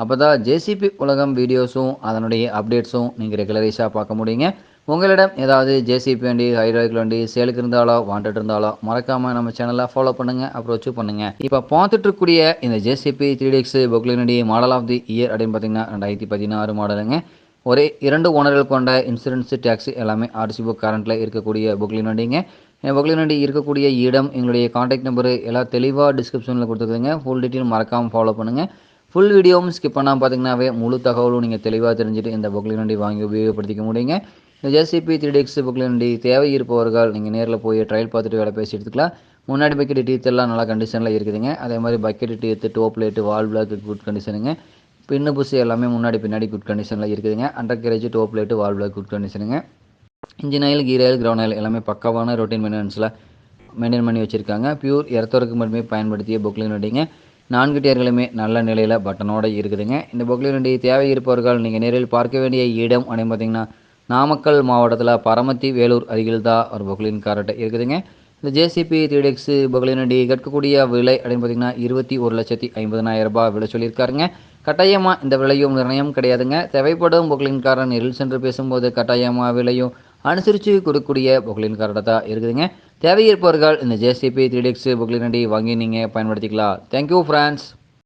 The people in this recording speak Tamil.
அப்போ தான் ஜேசிபி உலகம் வீடியோஸும் அதனுடைய அப்டேட்ஸும் நீங்கள் ரெகுலரைஸாக பார்க்க முடியுங்க. உங்களிடம் ஏதாவது ஜேசிபி வண்டி ஹைட்ராலிக் வண்டி சேலுக்கு இருந்தாலோ வாண்டட் இருந்தாலோ மறக்காமல் நம்ம சேனலை ஃபாலோ பண்ணுங்கள் அப்ரோச் பண்ணுங்கள் இப்போ பார்த்துட்டு இருக்கக்கூடிய இந்த ஜேசிபி த்ரீ டிஎக்ஸ் பொக்லினடி மாடல் ஆஃப் தி இயர் அப்படின்னு பார்த்தீங்கன்னா ரெண்டாயிரத்தி பதினாறு மாடலுங்க ஒரே இரண்டு ஓனர்கள் கொண்ட இன்சூரன்ஸ் டேக்ஸ் எல்லாமே ஆர்சி புக் கரண்ட்டில் இருக்கக்கூடிய பொக்லின் வண்டிங்க. பொக்லின் வண்டி இருக்கக்கூடிய இடம் எங்களுடைய காண்டாக்ட் நம்பரு எல்லாம் தெளிவாக டிஸ்கிரிப்ஷனில் கொடுத்துருக்குதுங்க ஃபுல் டீட்டெயில் மறக்காமல் ஃபாலோ பண்ணுங்கள் ஃபுல் வீடியோவும் ஸ்கிப் பண்ணால் பார்த்தீங்கன்னாவே முழு தகவலும் நீங்கள் தெளிவாக தெரிஞ்சுட்டு இந்த பொக்லின் வண்டி வாங்கி உபயோகப்படுத்திக்க முடியுங்க. இந்த ஜேசிபி த்ரீ டிஎக்ஸ் புக்லின் வண்டி தேவை இருப்பவர்கள் நீங்கள் நேரில் போய் ட்ரையல் பார்த்துட்டு வேலை பேசி எடுத்துக்கலாம். முன்னாடி பக்கெட் டீத் எல்லாம் நல்லா கண்டிஷனில் இருக்குதுங்க. அதே மாதிரி பக்கெட் டீத்து டோப் லைட்டு வால் பிளாக் குட் கண்டிஷனுங்க பின்னு புசு எல்லாமே முன்னாடி பின்னாடி குட் கண்டிஷனில் இருக்குதுங்க. அண்டர் கேரேஜ் டோப் லைட்டு வால் பிளாக் குட் கண்டிஷனுங்க இன்ஜின் ஆயில் கீர் ஆயில் கிரவுண்ட் ஆயில் எல்லாமே பக்காவான ரொட்டீன் மெயின்டெனன்ஸில் மெயின்டைன் பண்ணி வச்சுருக்காங்க. பியூர் இரத்தவருக்கு மட்டுமே பயன்படுத்திய புக்லின் வண்டிங்க நான்கு டயர்களுமே நல்ல நிலையில் பட்டனோடு இருக்குதுங்க. இந்த புக்லின் வண்டி தேவை இருப்பவர்கள் நீங்கள் நேரில் பார்க்க வேண்டிய இடம் அப்படின்னு பார்த்தீங்கன்னா நாமக்கல் மாவட்டத்தில் பரமத்தி வேலூர் அருகில் தான் ஒரு பொக்லின் காரட்டை இருக்குதுங்க. இந்த ஜேசிபி த்ரீ டெக்ஸ் பொக்லின் கற்கக்கூடிய விலை அப்படின்னு பார்த்தீங்கன்னா இருபத்தி ஒரு லட்சத்தி ஐம்பதனாயிரம் ரூபாய் விலை சொல்லியிருக்காருங்க. கட்டாயமாக இந்த விலையும் நிர்ணயம் கிடையாதுங்க. தேவைப்படும் பொக்லின்காரன் நெரில் சென்று பேசும்போது கட்டாயமாக விலையும் அனுசரித்து கொடுக்கக்கூடிய பொக்லின் கார்டை தான் இருக்குதுங்க தேவை இருப்பவர்கள் இந்த ஜேசிபி த்ரீ டெக்ஸ் பொக்லின் வண்டி வாங்கி நீங்கள் பயன்படுத்திக்கலாம். Thank you friends